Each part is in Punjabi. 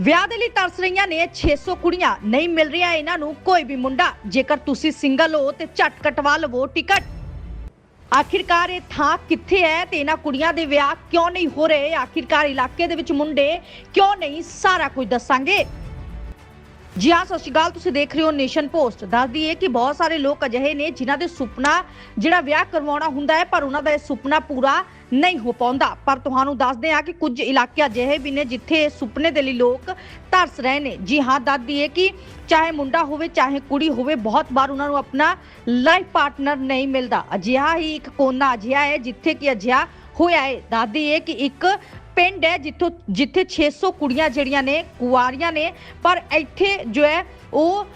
ਵਿਆਹ ਦੇ ਲਈ ਤਰਸ ਰਹੀਆਂ ਨੇ 600 ਕੁੜੀਆਂ। ਨਹੀਂ ਮਿਲ ਰਿਹਾ ਇਹਨਾਂ ਨੂੰ ਕੋਈ ਵੀ ਮੁੰਡਾ। ਜੇਕਰ ਤੁਸੀਂ ਸਿੰਗਲ ਹੋ ਤੇ ਝਟ ਕਟਵਾ ਲਵੋ ਟਿਕਟ। ਆਖਿਰਕਾਰ ਇਹ ਥਾਂ ਕਿੱਥੇ ਹੈ ਤੇ ਇਹਨਾਂ ਕੁੜੀਆਂ ਦੇ ਵਿਆਹ ਕਿਉਂ ਨਹੀਂ ਹੋ ਰਹੇ? ਆਖਿਰਕਾਰ ਇਲਾਕੇ ਦੇ ਵਿੱਚ ਮੁੰਡੇ ਕਿਉਂ ਨਹੀਂ? ਸਾਰਾ ਕੁਝ ਦੱਸਾਂਗੇ। ਜੀ ਹਾਂ, ਸਤਿ ਸ਼੍ਰੀ ਅਕਾਲ। ਤੁਸੀਂ ਦੇਖ ਰਹੇ ਹੋ ਨੇਸ਼ਨ ਪੋਸਟ। ਦੱਸ ਦਈਏ ਕਿ ਬਹੁਤ ਸਾਰੇ ਲੋਕ ਅਜਿਹੇ ਨੇ ਜਿਨ੍ਹਾਂ ਦੇ ਸੁਪਨਾ, ਜਿਹੜਾ ਵਿਆਹ ਕਰਵਾਉਣਾ ਹੁੰਦਾ ਹੈ, ਪਰ ਉਹਨਾਂ ਦਾ ਇਹ ਸੁਪਨਾ ਪੂਰਾ ਨਹੀਂ ਹੋ ਪਾਉਂਦਾ। ਪਰ ਤੁਹਾਨੂੰ ਦੱਸਦੇ ਹਾਂ ਕਿ ਕੁਝ ਇਲਾਕੇ ਅਜਿਹੇ ਵੀ ਨੇ ਜਿੱਥੇ ਇਹ ਸੁਪਨੇ ਦੇ ਲਈ ਲੋਕ ਤਰਸ ਰਹੇ ਨੇ। ਜੀ ਹਾਂ ਦੱਸਦੀ ਹੈ ਕਿ ਚਾਹੇ ਮੁੰਡਾ ਹੋਵੇ, ਚਾਹੇ ਕੁੜੀ ਹੋਵੇ, ਬਹੁਤ ਵਾਰ ਉਹਨਾਂ ਨੂੰ ਆਪਣਾ ਲਾਈਫ ਪਾਰਟਨਰ ਨਹੀਂ ਮਿਲਦਾ। ਅਜਿਹਾ ਹੀ ਇੱਕ ਕੋਨਾ ਅਜਿਹਾ ਹੈ ਜਿੱਥੇ ਕਿ ਅਜਿਹਾ ਹੋਇਆ ਹੈ। ਦੱਸਦੀ ਹੈ ਕਿ ਇੱਕ ਪਿੰਡ ਹੈ ਜਿੱਥੋਂ ਜਿੱਥੇ 600 ਕੁੜੀਆਂ ਜਿਹੜੀਆਂ ਨੇ ਕੁਆਰੀਆਂ ਨੇ, ਪਰ ਇੱਥੇ ਜੋ ਹੈ ਉਹ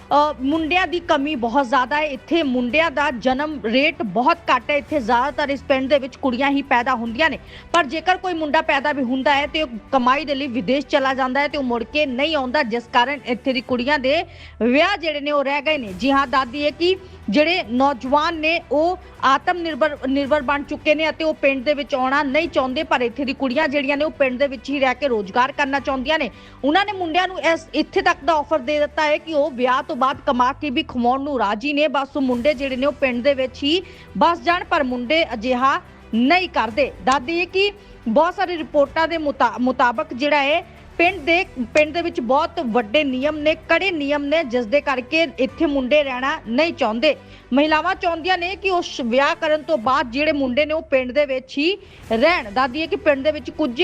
ਮੁੰਡਿਆਂ ਦੀ ਕਮੀ ਬਹੁਤ ਜ਼ਿਆਦਾ ਹੈ। ਇੱਥੇ ਮੁੰਡਿਆਂ ਦਾ ਜਨਮ ਰੇਟ ਬਹੁਤ ਘੱਟ ਹੈ। ਇੱਥੇ ਜ਼ਿਆਦਾਤਰ ਇਸ ਪਿੰਡ ਦੇ ਵਿੱਚ ਕੁੜੀਆਂ ਹੀ ਪੈਦਾ ਹੁੰਦੀਆਂ ਨੇ। ਪਰ ਜੇਕਰ ਕੋਈ ਮੁੰਡਾ ਪੈਦਾ ਵੀ ਹੁੰਦਾ ਹੈ ਤੇ ਉਹ ਕਮਾਈ ਦੇ ਲਈ ਵਿਦੇਸ਼ ਚਲਾ ਜਾਂਦਾ ਹੈ ਤੇ ਉਹ ਮੁੜ ਕੇ ਨਹੀਂ ਆਉਂਦਾ, ਜਿਸ ਕਾਰਨ ਇੱਥੇ ਦੀ ਕੁੜੀਆਂ ਦੇ ਵਿਆਹ ਜਿਹੜੇ ਨੇ ਉਹ ਰਹਿ ਗਏ ਨੇ। ਜੀ ਹਾਂ, ਦਾਦੀ ਹੈ ਕਿ ਜਿਹੜੇ ਨੌਜਵਾਨ ਨੇ, ਉਹ ਆਤਮ ਨਿਰਭਰ ਨਿਰਭਰ ਬਣ ਚੁੱਕੇ ਨੇ ਅਤੇ ਉਹ ਪਿੰਡ ਦੇ ਵਿੱਚ ਆਉਣਾ ਨਹੀਂ ਚਾਹੁੰਦੇ, ਪਰ ਇੱਥੇ ਦੀ ਕੁੜੀਆਂ ਜਿਹੜੀਆਂ ਨੇ ਉਹ ਪਿੰਡ ਦੇ ਵਿੱਚ ਹੀ ਰਹਿ ਕੇ ਰੋਜ਼ਗਾਰ ਕਰਨਾ ਚਾਹੁੰਦੀਆਂ ਨੇ। ਉਹਨਾਂ ਨੇ ਮੁੰਡਿਆਂ ਨੂੰ ਇਸ ਇੱਥੇ ਤੱਕ ਦਾ ਆਫਰ ਦੇ ਦਿੱਤਾ ਹੈ ਕਿ ਉਹ ਵਿਆਹ ਤੋਂ ਬਾਅਦ ਕਮਾ ਕੇ ਵੀ ਖਵਾਉਣ ਨੂੰ ਰਾਜੀ ਨੇ। ਬਸ ਉਹ ਮੁੰਡੇ ਜਿਹੜੇ ਨੇ ਉਹ ਪਿੰਡ ਦੇ ਵਿੱਚ ਹੀ ਬਸ ਜਾਣ, ਪਰ ਮੁੰਡੇ ਅਜਿਹਾ ਨਹੀਂ ਕਰਦੇ। ਦਾਦੀ ਹੈ ਕਿ ਬਹੁਤ ਸਾਰੀ ਰਿਪੋਰਟਾਂ ਦੇ ਮੁਤਾ- ਮੁਤਾਬਕ ਜਿਹੜਾ ਹੈ ਪਿੰਡ ਦੇ ਪਿੰਡ ਦੇ ਵਿੱਚ ਬਹੁਤ ਵੱਡੇ ਨਿਯਮ ਨੇ, ਕੜੇ ਨਿਯਮ ਨੇ, ਜਿਸ ਦੇ ਕਰਕੇ ਇੱਥੇ ਮੁੰਡੇ ਰਹਿਣਾ ਨਹੀਂ ਚਾਹੁੰਦੇ। ਮਹਿਲਾਵਾਂ ਚਾਹੁੰਦੀਆਂ ਨੇ ਕਿ ਉਸ ਵਿਆਹ ਕਰਨ ਤੋਂ ਬਾਅਦ ਜਿਹੜੇ ਮੁੰਡੇ ਨੇ ਉਹ ਪਿੰਡ ਦੇ ਵਿੱਚ ਹੀ ਰਹਿਣ। ਦਾਦੀ ਹੈ ਕਿ ਪਿੰਡ ਦੇ ਵਿੱਚ ਕੁਝ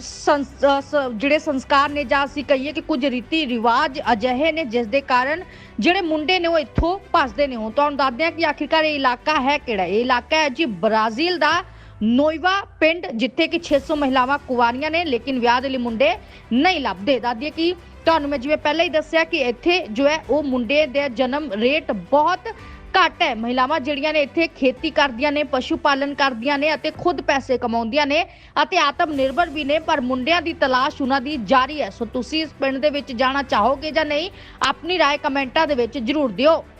ਸੰਸ- ਜਿਹੜੇ ਸੰਸਕਾਰ ਨੇ ਜਾਂ ਅਸੀਂ ਕਹੀਏ ਕਿ ਕੁਝ ਰੀਤੀ ਰਿਵਾਜ ਅਜਿਹੇ ਨੇ, ਜਿਸ ਦੇ ਕਾਰਨ ਜਿਹੜੇ ਮੁੰਡੇ ਨੇ ਉਹ ਇੱਥੋਂ ਭੱਜਦੇ ਨੇ। ਹੁਣ ਤੁਹਾਨੂੰ ਦੱਸਦੇ ਹਾਂ ਕਿ ਆਖਿਰਕਾਰ ਇਹ ਇਲਾਕਾ ਹੈ ਕਿਹੜਾ? ਇਹ ਇਲਾਕਾ ਹੈ ਜੀ ਬ੍ਰਾਜ਼ੀਲ ਦਾ ਨੋਇਵਾ ਪਿੰਡ, ਜਿੱਥੇ ਕਿ 600 ਮਹਿਲਾਵਾਂ ਕੁਵਾਰੀਆਂ ਨੇ, ਲੇਕਿਨ ਵਿਆਹ ਦੇ ਲਈ ਮੁੰਡੇ ਨਹੀਂ ਲੱਭਦੇ। ਦਾਦੀਏ ਕਿ ਤੁਹਾਨੂੰ ਮੈਂ ਜਿਵੇਂ ਪਹਿਲਾਂ ਹੀ ਦੱਸਿਆ ਕਿ ਇੱਥੇ ਜੋ ਹੈ, ਉਹ ਮੁੰਡੇ ਦੇ ਜਨਮ ਰੇਟ ਬਹੁਤ ਘੱਟ ਹੈ। ਮਹਿਲਾਵਾਂ ਜਿਹੜੀਆਂ ਨੇ ਇੱਥੇ ਖੇਤੀ ਕਰਦੀਆਂ ਨੇ, ਪਸ਼ੂ ਪਾਲਣ ਕਰਦੀਆਂ ਨੇ ਅਤੇ ਖੁਦ ਪੈਸੇ ਕਮਾਉਂਦੀਆਂ ਨੇ ਅਤੇ ਆਤਮ ਨਿਰਭਰ ਵੀ ਨੇ, ਪਰ ਮੁੰਡਿਆਂ ਦੀ ਤਲਾਸ਼ ਉਹਨਾਂ ਦੀ ਜਾਰੀ ਹੈ। ਸੋ ਤੁਸੀਂ ਇਸ ਪਿੰਡ ਦੇ ਵਿੱਚ ਜਾਣਾ ਚਾਹੋਗੇ ਜਾਂ ਨਹੀਂ, ਆਪਣੀ ਰਾਏ ਕਮੈਂਟਾਂ ਦੇ ਵਿੱਚ ਜ਼ਰੂਰ ਦਿਓ।